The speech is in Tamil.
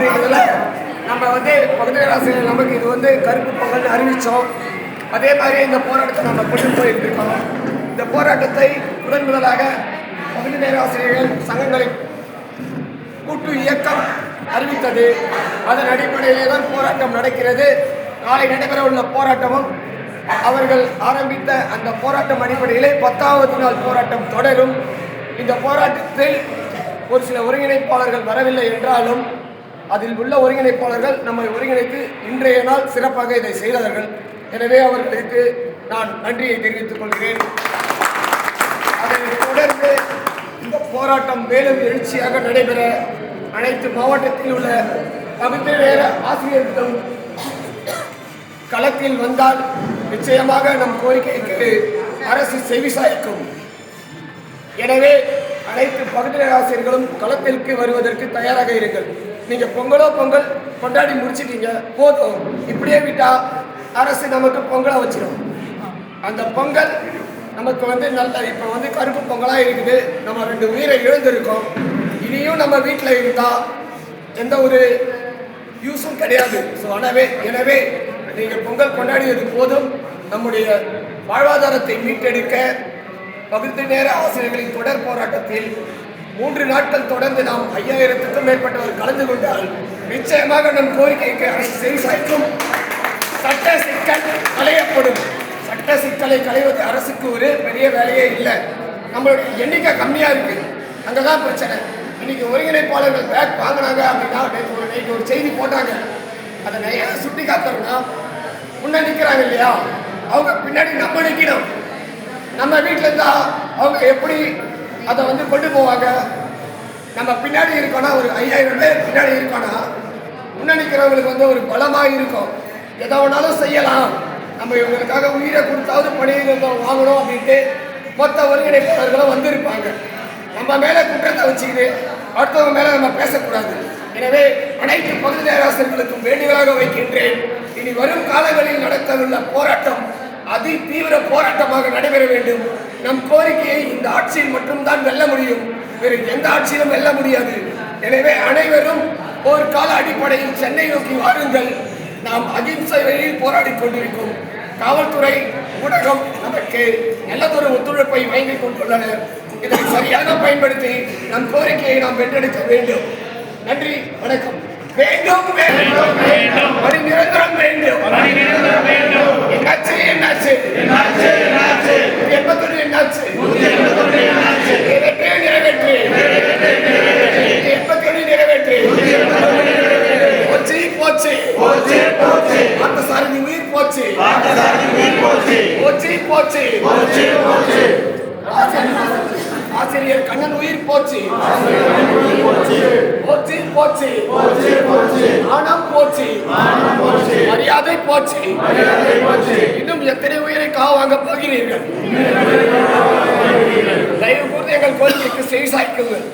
அப்படிங்கிறதுல நம்ம வந்து பகுதியில் ஆசிரியர் நமக்கு இது வந்து கருப்பு பொங்கல்னு அறிவித்தோம் அதே மாதிரி இந்த போராட்டத்தை நம்ம கொண்டு போயிட்டு இருக்கோம். இந்த போராட்டத்தை முதன் முதலாக பகுதி நேராசிரியர்கள் சங்கங்களின் கூட்டு இயக்கம் அறிவித்தது. அதன் அடிப்படையிலே தான் போராட்டம் நடக்கிறது. நாளை நடைபெற உள்ள போராட்டமும் அவர்கள் ஆரம்பித்த அந்த போராட்டம் அடிப்படையிலே பத்தாவது நாள் போராட்டம் தொடரும். இந்த போராட்டத்தில் ஒரு சில ஒருங்கிணைப்பாளர்கள் வரவில்லை என்றாலும் அதில் உள்ள ஒருங்கிணைப்பாளர்கள் நம்மை ஒருங்கிணைத்து இன்றைய நாள் சிறப்பாக இதை செய்தார்கள். எனவே அவர்களுக்கு நான் நன்றியை தெரிவித்துக் கொள்கிறேன். அதைத் தொடர்ந்து இந்த போராட்டம் மேலும் எழுச்சியாக நடைபெற அனைத்து மாவட்டத்தில் உள்ள பகுதி ஆசிரியர்களும் களத்தில் வந்தால் நிச்சயமாக நம் கோரிக்கைக்கு அரசு செவிசாய்க்கும் எனவே அனைத்து பகுதி ஆசிரியர்களும் களத்திற்கு வருவதற்கு தயாராக இருங்கள். நீங்க பொங்கலோ பொங்கல் கொண்டாடி முடிச்சிட்டீங்க போதும். இப்படியே விட்டா அரசு நமக்கு பொங்கலை வச்சிடும் அந்த பொங்கல் நமக்கு வந்து நல்ல இப்போ வந்து கருப்பு பொங்கலாக இருக்குது. நம்ம ரெண்டு உயிரை இழந்திருக்கோம். இனியும் நம்ம வீட்டில் இருந்தால் எந்த ஒரு யூஸும் கிடையாது. ஸோ எனவே எனவே நீங்கள் பொங்கல் கொண்டாடியது போதும். நம்முடைய வாழ்வாதாரத்தை மீட்டெடுக்க பகுதி நேர ஆசிரியர்களின் தொடர் போராட்டத்தில் மூன்று நாட்கள் தொடர்ந்து நாம் ஐயாயிரத்துக்கும் மேற்பட்டவர் கலந்து கொண்டால் நிச்சயமாக நம் கோரிக்கைக்கு அரசு செவி சாய்க்கும் சட்ட சிக்கல் களையப்படும். சட்ட சிக்கலை களைவது அரசுக்கு ஒரு பெரிய வேலையே இல்லை. நம்மளுடைய எண்ணிக்கை கம்மியாக இருக்கு. அங்கே தான் பிரச்சனை. இன்னைக்கு ஒருங்கிணைப்பாளர்கள் பேக் வாங்கினாங்க அப்படின்னா நேற்று ஒரு நேற்று ஒரு செய்தி போட்டாங்க. அதை நிறைய சுட்டி காத்தோம்னா முன்ன நிற்கிறாங்க இல்லையா? அவங்க பின்னாடி நம்ம நிற்கணும் நம்ம வீட்டில் இருந்தால் அவங்க எப்படி அதை வந்து கொண்டு போவாங்க? நம்ம பின்னாடி இருக்கோன்னா ஒரு ஐயாயிரம் பேர் பின்னாடி இருக்கோன்னா முன்னாடி இருக்கிறவங்களுக்கு வந்து ஒரு பலமாக இருக்கும். எதை வேணாலும் செய்யலாம். நம்ம இவங்களுக்காக உயிரை கொடுத்தாவது பணியிடம் வாங்கணும் அப்படின்ட்டு மொத்த ஒருங்கிணைப்பாளர்களும் வந்திருப்பாங்க. நம்ம மேலே குற்றத்தை வச்சுக்கிட்டு அடுத்தவங்க மேலே நம்ம பேசக்கூடாது. எனவே அனைத்து பகுதி நேராசர்களுக்கும் வேண்டுகோளாக வைக்கின்றேன். இனி வரும் காலங்களில் நடத்தவுள்ள போராட்டம் அதி தீவிர போராட்டமாக நடைபெற வேண்டும். நம் கோரிக்கையை இந்த ஆட்சியில் மட்டும்தான் வெல்ல முடியும். வேறு எந்த ஆட்சியிலும் வெல்ல முடியாது. எனவே அனைவரும் போர்க்கால அடிப்படையில் சென்னை நோக்கி வாருங்கள். நாம் அகிம்சை வழியில் போராடி கொண்டிருக்கும். காவல்துறை ஊடகம் நமக்கு நல்லதொரு ஒத்துழைப்பை வழங்கிக் கொண்டுள்ளனர். இதை சரியாக பயன்படுத்தி நம் கோரிக்கையை நாம் வென்றெடுக்க வேண்டும். நன்றி வணக்கம். வேண்டும் வேண்டும். வேண்டும் நிரந்தரம் வேண்டும். என்னாச்சு? என்னாச்சு? எண்பத்தொன்று என்னாச்சு? நிறைவேற்று. நிறைவேற்று. எண்பத்தொன்று நிறைவேற்று. போச்சு போச்சு. அந்த சாரதி உயிர் போச்சு. போச்சு. போச்சு ஆசிரியர் கண்ணன் உயிர் போச்சு. போச்சு. போச்சு ஆனம் போச்சு மரியாதை போச்சு. இன்னும் எத்தனை உயிரை கா காவாங்க போகிறீர்கள்? தயவு கூர்ந்து எங்கள் கோரிக்கைக்கு செவி சாய்க்குங்கள்